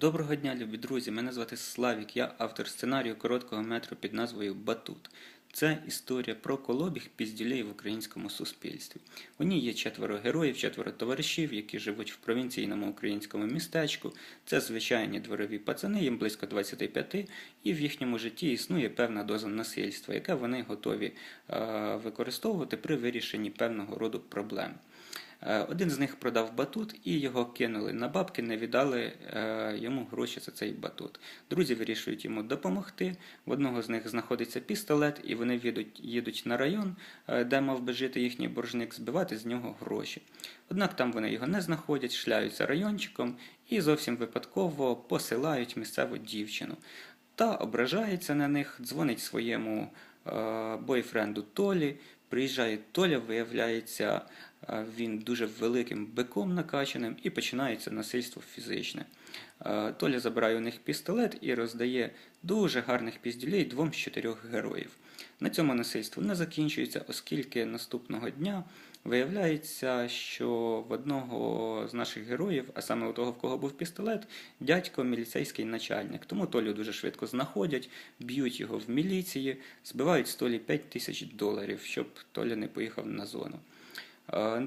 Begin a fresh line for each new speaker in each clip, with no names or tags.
Доброго дня, любі друзі! Мене звати Славік, я автор сценарію короткого метру під назвою Батут. Це історія про колобіг піздюлей в українському суспільстві. У ній є четверо героїв, четверо товаришів, які живуть в провінційному українському містечку. Це звичайні дворові пацани, їм близько 25, і в їхньому житті існує певна доза насильства, яке вони готові е, використовувати при вирішенні певного роду проблем. Е, Один з них продав батут і його кинули на бабки, не віддали е, йому гроші за цей батут. Друзі вирішують йому допомогти. В одного з них знаходиться пістолет, і вони їдуть, їдуть на район, е, де мав би жити їхній боржник, збивати з нього гроші. Однак там вони його не знаходять, шляються райончиком і зовсім випадково посилають місцеву дівчину. Та ображається на них, дзвонить своєму бойфренду Толі. Приїжджає Толя, виявляється, він дуже великим биком накачаним і починається насильство фізичне. Толя забирає у них пістолет і роздає дуже гарних піздюлей двом з чотирьох героїв. На цьому насильство не закінчується, оскільки наступного дня виявляється, що в одного з наших героїв, а саме у того, в кого був пістолет, дядько міліцейський начальник. Тому Толю дуже швидко знаходять, б'ють його в міліції, збивають з Толі 5 тисяч доларів, щоб Толя не поїхав на зону.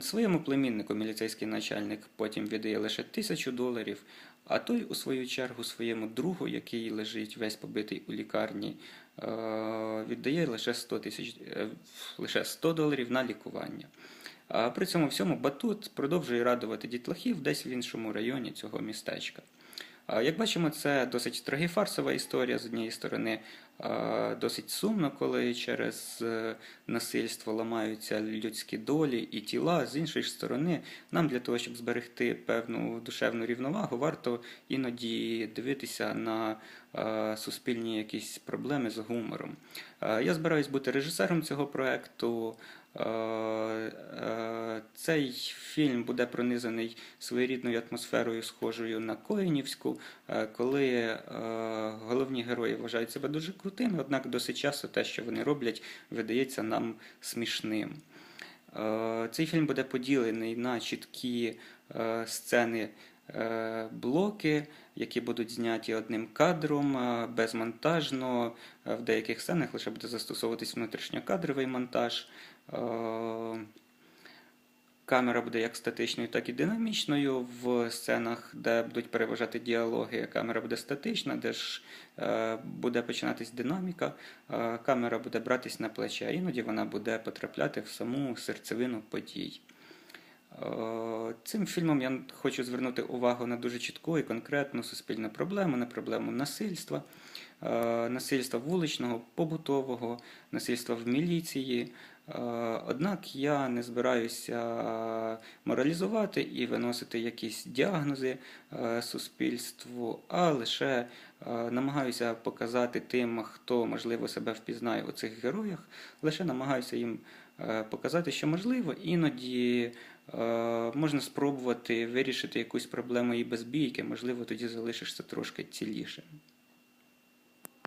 Своєму племіннику міліцейський начальник потім віддає лише тисячу доларів, а той, у свою чергу, своєму другу, який лежить весь побитий у лікарні, віддає лише 100 тисяч е, лише 100 доларів на лікування. А при цьому всьому батут продовжує радувати дітлахів десь в іншому районі цього містечка. Як бачимо, це досить трагіфарсова історія з однієї сторони, досить сумно, коли через е, насильство ламаються людські долі і тіла. З іншої сторони, нам для того, щоб зберегти певну душевну рівновагу, варто іноді дивитися на е, суспільні якісь проблеми з гумором. Е, Я збираюсь бути режисером цього проекту. Цей фільм буде пронизаний своєрідною атмосферою, схожою на Коїнівську, коли головні герої вважають себе дуже крутими, однак досить часто те, що вони роблять, видається нам смішним. Е, Цей фільм буде поділений на чіткі е, сцени. е, Блоки, які будуть зняті одним кадром, безмонтажно. В деяких сценах лише буде застосовуватись внутрішньокадровий монтаж. Камера буде як статичною, так і динамічною. В сценах, де будуть переважати діалоги, камера буде статична, де ж е, буде починатись динаміка, е, камера буде братись на плече, а іноді вона буде потрапляти в саму серцевину подій. Е, Цим фільмом я хочу звернути увагу на дуже чітку і конкретну суспільну проблему, на проблему насильства, насильства вуличного, побутового, насильства в міліції. Е, Однак я не збираюся моралізувати і виносити якісь діагнози е, суспільству, а лише е, намагаюся показати тим, хто можливо себе впізнає у цих героях, лише намагаюся їм е, показати, що можливо іноді е, можна спробувати вирішити якусь проблему і без бійки, можливо, тоді залишишся трошки цілішим.